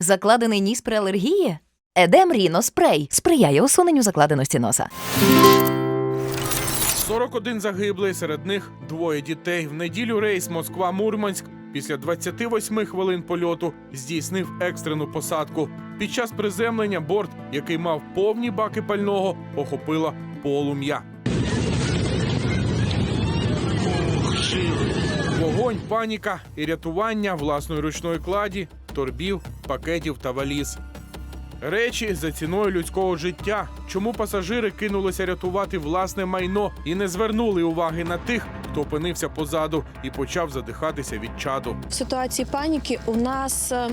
Закладений ніс при алергії? Едем Ріно спрей сприяє усуненню закладеності носа. 41 загиблий, серед них двоє дітей. В неділю рейс Москва-Мурманськ після 28 хвилин польоту здійснив екстрену посадку. Під час приземлення борт, який мав повні баки пального, охопила полум'я. Вогонь, паніка і рятування власної ручної кладі, торбів, пакетів та валіз. Речі за ціною людського життя. Чому пасажири кинулися рятувати власне майно і не звернули уваги на тих, хто опинився позаду і почав задихатися від чаду. В ситуації паніки у нас е,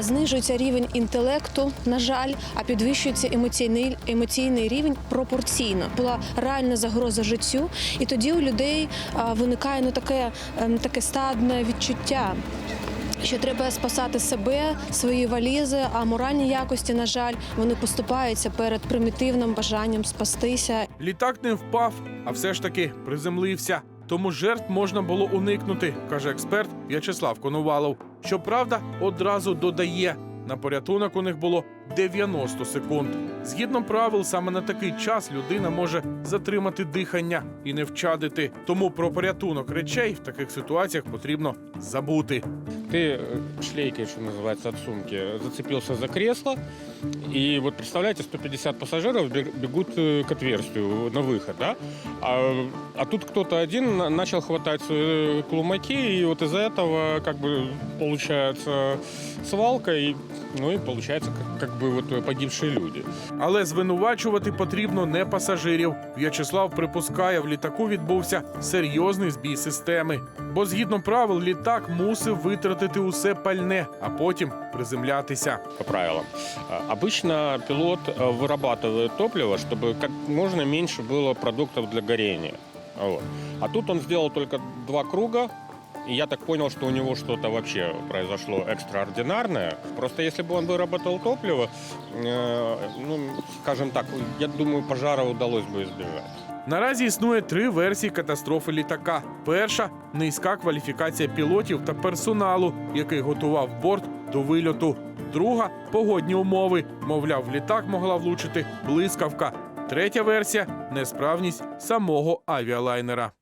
знижується рівень інтелекту, на жаль, а підвищується емоційний, емоційний рівень пропорційно. Була реальна загроза життю, і тоді у людей виникає ну, таке, ем, таке стадне відчуття. Що треба спасати себе, свої валізи, а моральні якості, на жаль, вони поступаються перед примітивним бажанням спастися. Літак не впав, а все ж таки приземлився. Тому жертв можна було уникнути, каже експерт В'ячеслав Коновалов. Щоправда, одразу додає. На порятунок у них було 90 секунд. Згідно правил, саме на такий час людина може затримати дихання і не вчадити. Тому про порятунок речей в таких ситуаціях потрібно забути Ты э, шлейкой, что называется, от сумки, зацепился за кресло. И вот представляете, 150 пассажиров бег- бегут э, к отверстию на выход, да? А, а тут кто-то один на- начал хватать свои клумаки, и вот из-за этого как бы получается свалка, и, ну и получается как, как бы вот э, погибшие люди. Але звинувачувати потрібно не пасажирів. В'ячеслав припускає, в літаку відбувся серйозний збій системи. Бо згідно правил, літак мусив витратити усе пальне, а потім приземлятися. по правилам. А, Обычно пилот э, вырабатывает топливо, чтобы как можно меньше было продуктов для горения. Вот. А тут он сделал только два круга, и я так понял, что у него что-то вообще произошло экстраординарное. Просто если бы он выработал топливо, э, ну, скажем так, я думаю, пожара удалось бы избежать. Наразі існує три версії катастрофи літака. Перша низька кваліфікація пілотів та персоналу, який готував борт до вильоту. Друга погодні умови. Мовляв, в літак могла влучити блискавка. Третя версія несправність самого авіалайнера.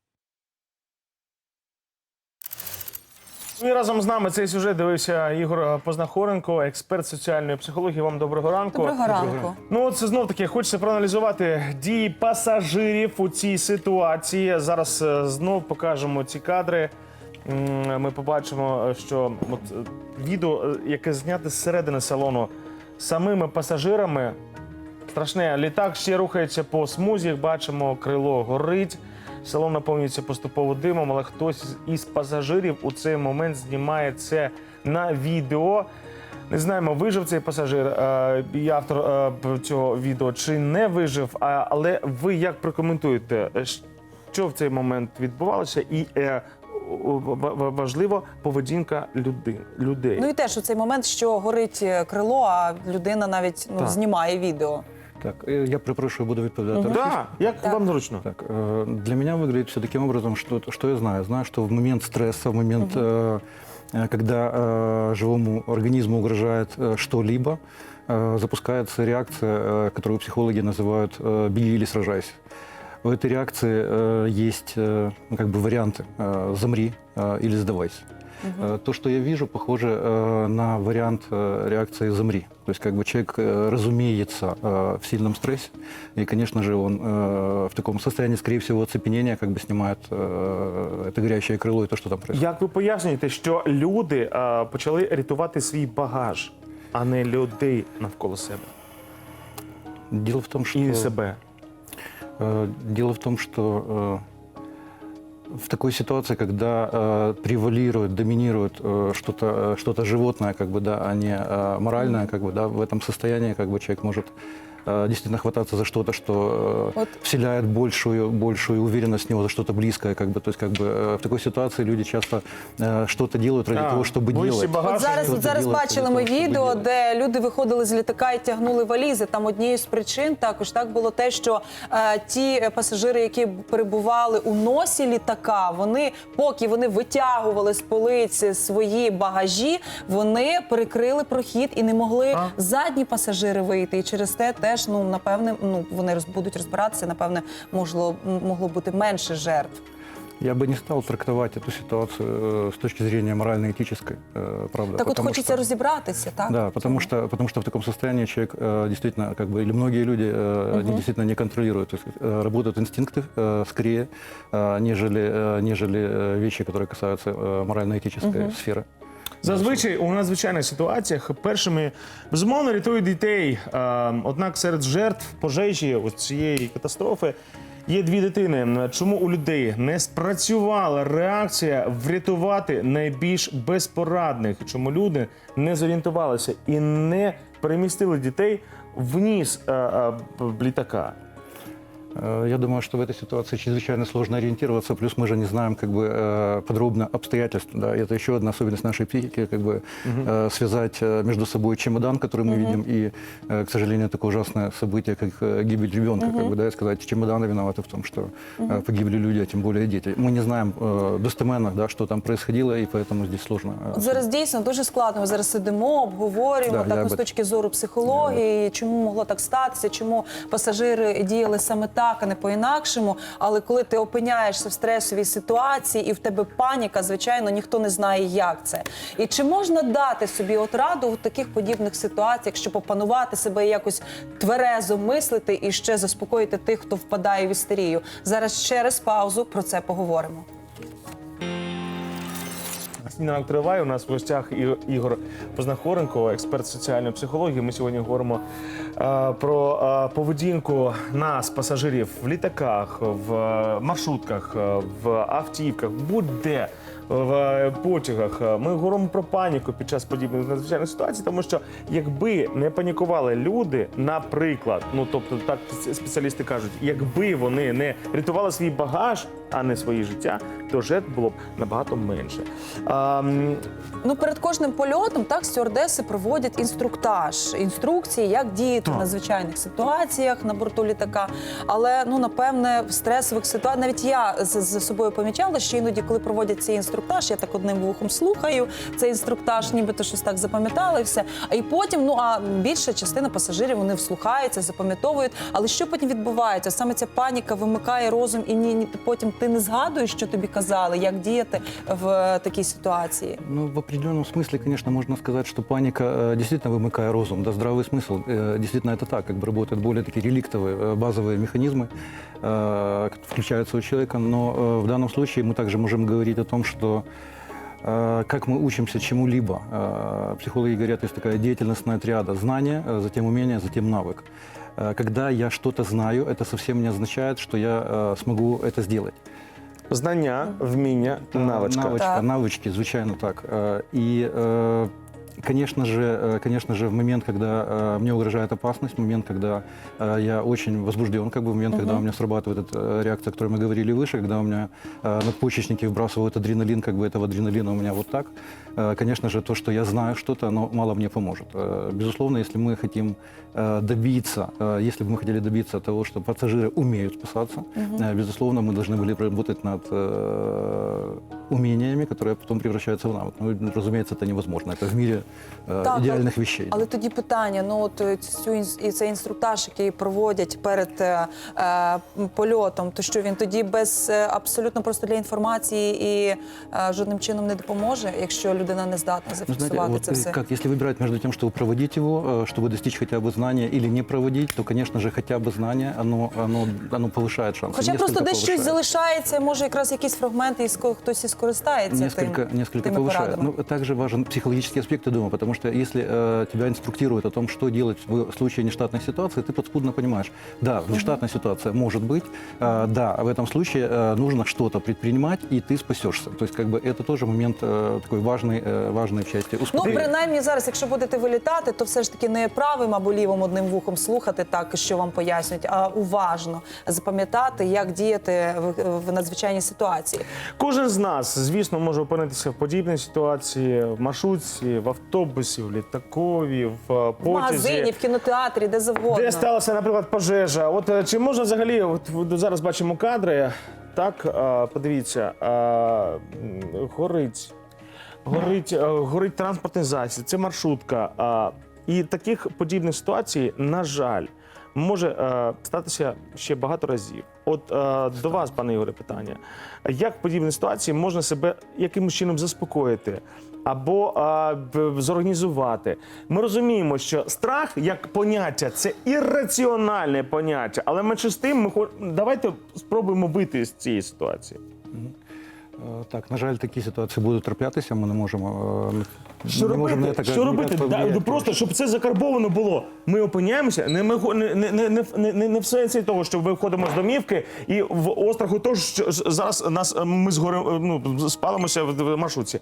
Ну І разом з нами цей сюжет дивився Ігор Познахоренко, експерт соціальної психології. Вам доброго ранку. Доброго ранку. Ну, от це знов таки хочеться проаналізувати дії пасажирів у цій ситуації. Зараз е, знов покажемо ці кадри. Ми побачимо, що от відео, е, яке знято зсередини салону самими пасажирами. Страшне, літак ще рухається по смузі. Бачимо, крило горить. Салон наповнюється поступово димом, але хтось із пасажирів у цей момент знімає це на відео. Не знаємо, вижив цей пасажир е, і автор е, цього відео чи не вижив. А, але ви як прокоментуєте, що в цей момент відбувалося, і е, важливо поведінка люди, людей. Ну і теж у цей момент, що горить крило, а людина навіть ну, Так. знімає відео. Так, е, я перепрошую, буду відповідати. да, як Так. вам зручно? Так, э, для меня выглядит все таким образом, что, что я знаю. Знаю, что в момент стресса, в момент, э, э, когда э, живому организму угрожает э, что-либо, э, запускается реакция, э, которую психологи называют э, «беги или сражайся». У этой реакции э, есть э, ну, как бы варианты э, «замри» э, или «сдавайся». Э, То, что я вижу, похоже э, на вариант э, реакции «замри». То есть как бы человек э, разумеется э, в сильном стрессе, и, конечно же, он э, в таком состоянии, скорее всего, оцепенения как бы снимает э, это горящее крыло и то, что там происходит. Як ви пояснюєте, що люди е, почали рятувати свій багаж, а не людей навколо себе Дело в том, что... і себе? Э, Дело в том, что э, в такой ситуации, когда э, превалирует, доминирует э, что-то э, что животное, как бы, да, а не э, моральное, как бы, да, в этом состоянии как бы, человек может э, действительно хвататься за что-то, что э, Вот. вселяет большую, большую уверенность в него, за что-то близкое. Как бы, то есть как бы э, в такой ситуации люди часто э, что-то делают ради А, того, чтобы ближче делать. багато. От зараз, Що от зараз делать бачили для ми того, щоб відео, делать? де люди виходили з літака і тягнули валізи. Там однією з причин також так було те, що е, ті е, пасажири, які перебували у носі літака, вони поки вони витягували з полиці свої багажі, вони перекрили прохід і не могли А. задні пасажири вийти. І через те теж ну напевне, ну вони роз, будуть розбиратися. Напевне, могло могло бути менше жертв. Я бы не стал трактовать эту ситуацию э, с точки зрения морально-этической, э, правда. Так, от потому хочеться что- розібратися, так Да, потому что, потому что в таком состоянии человек э, действительно, как бы, или многие люди, э, они действительно не контролируют. То есть, э, работают инстинкты э, скорее, э, нежели, э, нежели э, вещи, которые касаются э, морально-этической сферы. Зазвичай у надзвичайних ситуаціях першими безумовно рятують дітей. Однак серед жертв пожежі ось цієї катастрофи є дві дитини. Чому у людей не спрацювала реакція врятувати найбільш безпорадних? Чому люди не зорієнтувалися і не перемістили дітей в ніс б- літака? Э, Я думаю, что в этой ситуации чрезвычайно сложно ориентироваться, плюс мы же не знаем как бы э, подробно обстоятельств. Да, и это еще одна особенность нашей психики, как бы э, связать э, между собой чемодан, который мы видим, и, э, к сожалению, такое ужасное событие, как э, гибель ребенка, как бы, да, и сказать, чемоданы виноваты в том, что э, погибли люди, а тем более дети. Мы не знаем э, достеменно, да, что там происходило, и поэтому здесь сложно. э, От зараз дійсно дуже складно. Ми зараз сидимо, обговорюємо Да, я так ну, з би- точки зору психології, чому могло так статися, чому пасажири діяли саме так, а не по-інакшому. Але коли ти опиняєшся в стресовій ситуації і в тебе паніка, звичайно, ніхто не знає, як це. І чи можна дати собі от раду в таких подібних ситуаціях, щоб опанувати себе якось тверезо мислити і ще заспокоїти тих, хто впадає в істерію? Зараз через паузу про це поговоримо. Сніданок триває. У нас в гостях Ігор Познахоренко, експерт соціальної психології. Ми сьогодні говоримо е, про е, поведінку нас, пасажирів в літаках, в е, маршрутках, е, в автівках, будь-де. В е, потягах ми говоримо про паніку під час подібних надзвичайних ситуацій, тому що якби не панікували люди, наприклад, ну тобто так спеціалісти кажуть, якби вони не рятували свій багаж, а не своє життя, то жертв було б набагато менше. А, Ну, перед кожним польотом так стюардеси проводять інструктаж, інструкції, як діяти в надзвичайних ситуаціях на борту літака. Але ну напевне в стресових ситуаціях навіть я за, за собою помічала, що іноді, коли проводять цей інструктаж, я так одним вухом слухаю цей інструктаж, нібито щось так запам'ятала і все. А і потім, ну а більша частина пасажирів вони вслухаються, запам'ятовують. Але що потім відбувається? Саме ця паніка вимикає розум, і ні, ні потім ти не згадуєш, що тобі казали, як діяти в е, такій ситуації. Ну, в определенном смысле, конечно, можно сказать, что паника э, действительно вымыкая розум, да, здравый смысл, э, действительно это так, как бы работают более такие реликтовые, э, базовые механизмы, э, которые включаются у человека, но э, в данном случае мы также можем говорить о том, что э, как мы учимся чему-либо. Э, Психологи говорят, есть такая деятельностная триада. Знание, э, затем умение, затем навык. Э, Когда я что-то знаю, это совсем не означает, что я э, смогу это сделать. знання, вміння, навичка. Навычка, Так. навычки, звичайно так. Э, И, э, конечно же, э, конечно же, в момент, когда э, мне угрожает опасность, в момент, когда э, я очень возбужден, как бы в момент, когда у меня срабатывает эта реакция, о которой мы говорили выше, когда у меня надпочечники выбрасывают адреналин, как бы этого адреналина у меня вот так, конечно же, то, что я знаю что-то, оно мало мне поможет. Безусловно, если мы хотим добиться, если бы мы хотели добиться того, что пассажиры умеют спасаться, э, безусловно, мы должны были работать над умениями, которые потом превращаются в навык. Ну, разумеется, это невозможно. Это в мире э, Так, идеальных вещей. Але тоді питання: ну от е, цю інс- і цей інструктаж, який проводять перед е, е, польотом, то що він тоді без е, абсолютно просто для інформації і е, жодним чином не допоможе, якщо людина не здатна Ну, зафіксувати знаете, вот це э, все. как, если выбирать между тем, чтобы проводить его, э, чтобы достичь хотя бы знания или не проводить, то, конечно же, хотя бы знание, оно, оно, оно повышает шансы. Хоча просто несколько десь щось повышает. залишається, може якраз якісь фрагменти із ко- хтось із скористається несколько, тим, несколько тими повышает. порадами. Но также важен психологический аспект, я думаю, потому что если э, тебя инструктируют о том, что делать в случае нештатной ситуации, ты подспудно понимаешь, да, внештатная ситуация может быть, э, да, в этом случае э, нужно что-то предпринимать, и ты спасешься. То есть как бы это тоже момент э, такой важный, э, важный в части Ну, успокоения. принаймні зараз, якщо будете вилітати, то все ж таки не правим або лівим одним вухом слухати так, що вам пояснюють, а уважно запам'ятати, як діяти в, в надзвичайній ситуації. Кожен з нас, звісно, може опинитися в подібній ситуації в маршрутці, в автобусі, в літакові, в е, В магазині, в кінотеатрі, де завгодно. Де сталася, наприклад, пожежа? От е, чи можна взагалі, от зараз бачимо кадри, так, е, подивіться, е, горить, горить, е, горить транспортний засіб, це маршрутка. е, І таких подібних ситуацій, на жаль, може е, статися ще багато разів. От е, до вас, пане Ігоре, питання. Як в подібній ситуації можна себе якимось чином заспокоїти? Або а, зорганізувати. Ми розуміємо, що страх як поняття це ірраціональне поняття, але менше з тим ми хо- давайте спробуємо вийти з цієї ситуації. Е, Так, на жаль, такі ситуації будуть траплятися. Ми не можемо, е, Що не робити? на це Що робити? Да, ну, просто щоб це закарбовано було. Ми опиняємося не, ми, не, не, не, не, не, в сенсі того, що ми виходимо з домівки і в остраху того, що зараз нас е, ми згорем, ну, спалимося в маршрутці.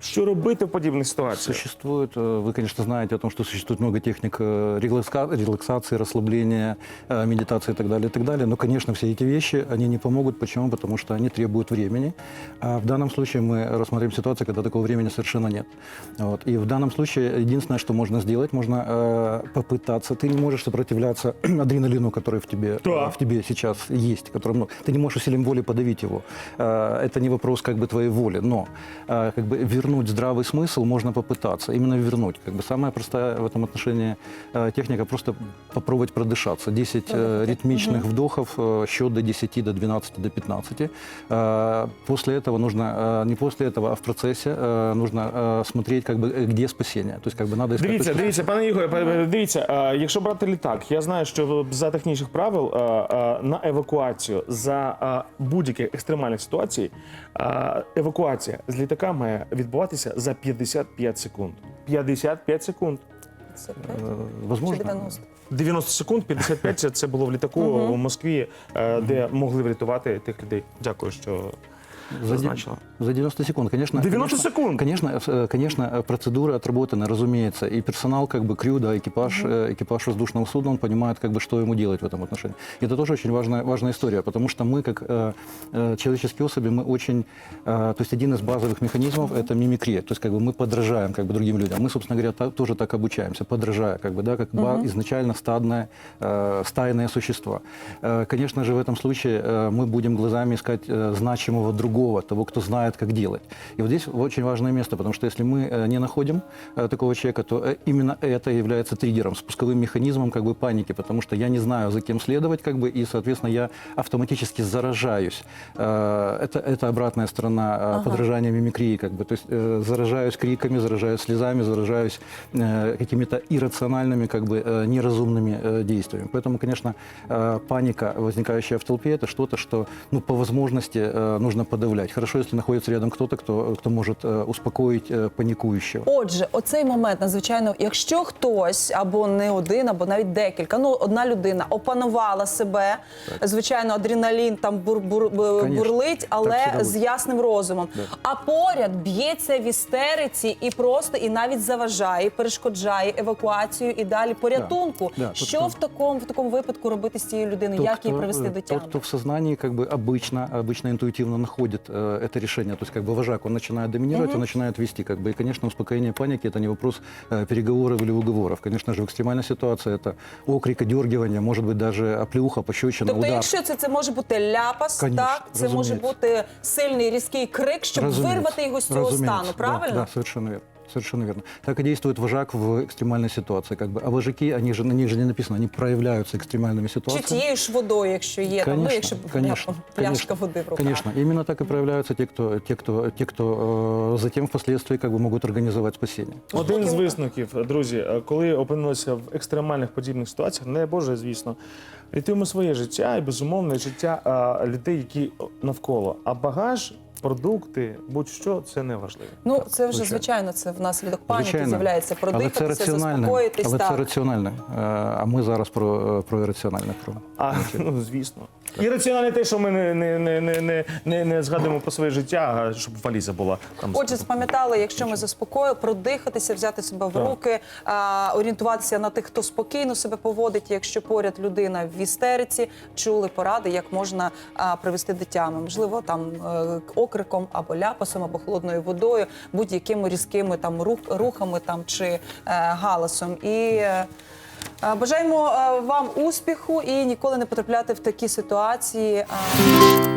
Що робити в подібних ситуаціях? Существует, э, вы, конечно, знаете о том, что существует много техник э, релакса- релаксации, расслабления, э, медитации и так далее, и так далее. Но, конечно, все эти вещи, они не помогут. Почему? Потому что они требуют времени. А в данном случае мы рассмотрим ситуацию, когда такого времени совершенно нет. Вот. И в данном случае единственное, что можно сделать, можно э, попытаться. Ты не можешь сопротивляться адреналину, который в тебе, Да. в тебе сейчас есть, который, ну, ты не можешь усилием воли подавить его. Э, Это не вопрос как бы твоей воли, но э, как бы вернуть здравый смысл можно попытаться, именно вернуть. Как бы самая простая в этом отношении э, техника просто попробовать продышаться. 10 э, ритмичных вдохов, э, счет до 10, до 12, до 15. Э, После этого нужно, э, не после этого, а в процессе э, нужно э, смотреть, как бы, э, где спасение. То есть как бы надо искать Дивіться, точки- дивіться, пане Ігоре, пане- дивіться, е, якщо брати літак, я знаю, що за технічних правил е, е, на евакуацію за е, будь-яких екстремальних ситуацій е, евакуація з літака має відбуватися за 55 секунд. 55 секунд. Це Э, Чи Возможно. 90? 90 секунд, 55 це, це було в літаку в Москві, е, де могли врятувати тих людей. Дякую, що зазначила. за 90 секунд, конечно. 90 конечно, секунд? Конечно, э, конечно, э, процедура отработана, разумеется. И персонал, как бы крю, да, экипаж, э, экипаж воздушного судна, он понимает, как бы, что ему делать в этом отношении. И это тоже очень важная, важная история, потому что мы, как э, э, человеческие особи, мы очень... э, то есть один из базовых механизмов – это мимикрия. То есть как бы мы подражаем как бы, другим людям. Мы, собственно говоря, та- тоже так обучаемся, подражая, как бы, да, как ба- изначально стадное, э, стайное существо. Э, конечно же, в этом случае э, мы будем глазами искать э, значимого другого, того, кто знает, как делать. И вот здесь очень важное место, потому что если мы э, не находим э, такого человека, то э, именно это является триггером, спусковым механизмом как бы паники, потому что я не знаю, за кем следовать, как бы, и, соответственно, я автоматически заражаюсь. Это, это обратная сторона э, подражания мимикрии, как бы, то есть заражаюсь криками, заражаюсь слезами, заражаюсь какими-то иррациональными, как бы, неразумными действиями. Поэтому, конечно, паника, возникающая в толпе, это что-то, что, ну, по возможности нужно подавлять. Хорошо, если находится рядом кто-то, кто, кто может э, успокоить э, паникующего. Отже, оцей момент надзвичайно, якщо хтось або не один, або навіть декілька, ну одна людина опанувала себе, звичайно, адреналін там бур, бур, бу- Конечно. бурлить, але Так всегда з буде. ясним розумом. А поряд б'ється в істериці і просто і навіть заважає, перешкоджає евакуацію і далі порятунку. Да, тут Що хто- в такому в такому випадку робити з цією людиною? Тот, Як її кто, привести э, до тями? Тот, кто в сознании как бы обычно, обычно интуитивно находит э, это решение, то есть как бы вожак, он начинает доминировать, он начинает вести, как бы, и, конечно, успокоение паники это не вопрос э, переговоров или уговоров. Конечно же, в экстремальной ситуации это окрик, одергивание, может быть даже оплеуха, пощечина, Тобто, удар. якщо це, це може бути ляпас, Конечно, так це може розуміється. бути сильний різкий крик, щоб Разумеется, вирвати його з цього разумеется. стану. Да, Правильно? Да, совершенно верно. Совершенно верно. Так и действует вожак в экстремальной ситуации. Как бы. А вожаки, они же, на них же не написано, они проявляются экстремальными Чи ситуациями. тією ж водою, якщо є там, ну якщо конечно, пляшка конечно, води в руках. Конечно, именно так и проявляются те, кто, те, кто, те, кто э, затем впоследствии как бы могут организовать спасение. Один з висновків, друзі, е, коли опинилися в екстремальних подібних ситуаціях, не Боже, звісно, рятуємо своє життя і безумовно життя е, людей, які навколо. А багаж продукти, будь-що це не важливо. Ну, це вже звичайно. звичайно, це внаслідок паніки Звичайно. з'являється. Але це Продихатися, раціональне. заспокоїтись. Але це раціональне. Е, А ми зараз про, про ірраціональне. Про... А, ну, звісно. І раціональне те, що ми не, не, не, не, не, не, не згадуємо про своє життя, а щоб валіза була там. Отже, спам'ятали, якщо ми заспокоїли, продихатися, взяти себе в Так. руки, а, орієнтуватися на тих, хто спокійно себе поводить. Якщо поряд людина в істериці, чули поради, як можна а, привести до тями. Можливо, там е, окриком або ляпасом, або холодною водою, будь-якими різкими там рух, рухами там чи е, галасом. І е, бажаємо е, вам успіху і ніколи не потрапляти в такі ситуації. А,